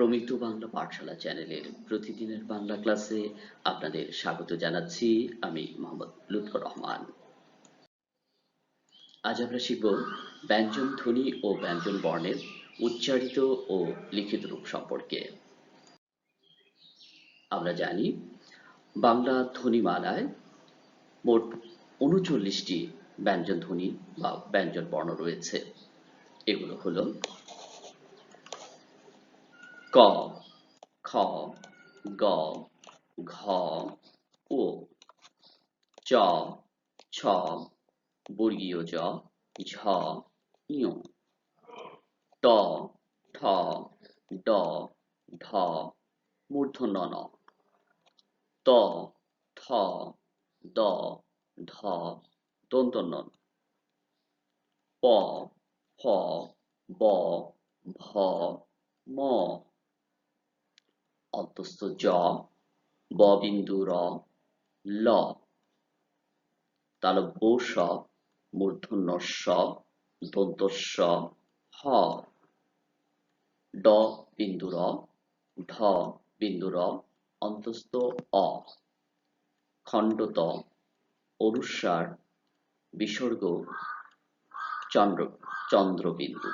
প্রমিত বাংলা পাঠশালা চ্যানেলের প্রতিদিনের বাংলা ক্লাসে আপনাদের স্বাগত জানাচ্ছি আমি মোহাম্মদ লুৎফর রহমান। আজ আমরা শিখব ব্যঞ্জন ধ্বনি ও ব্যঞ্জন বর্ণের উচ্চারিত ও লিখিত রূপ সম্পর্কে। আমরা জানি, বাংলা ধ্বনিমালায় মোট উনচল্লিশটি ব্যঞ্জন ধ্বনি বা ব্যঞ্জন বর্ণ রয়েছে। এগুলো হলো 거, 커, 거, 거, 우, 저, 저, 모르기요죠. 저, 용, 더, 더, 더, 더, 물토너너, 더, 더, 더, 더, 돈돈넌, 버, 허, 버, 허, 뭐, অন্তস্থ জ ব বিন্দু র ল। তাহলে তালব্য স মূর্ধন্য স দন্ত স হ। ড বিন্দু র ঢ বিন্দু র অন্তস্থ অ। খণ্ডত অনুস্বার বিসর্গ, চন্দ্র, চন্দ্রবিন্দু।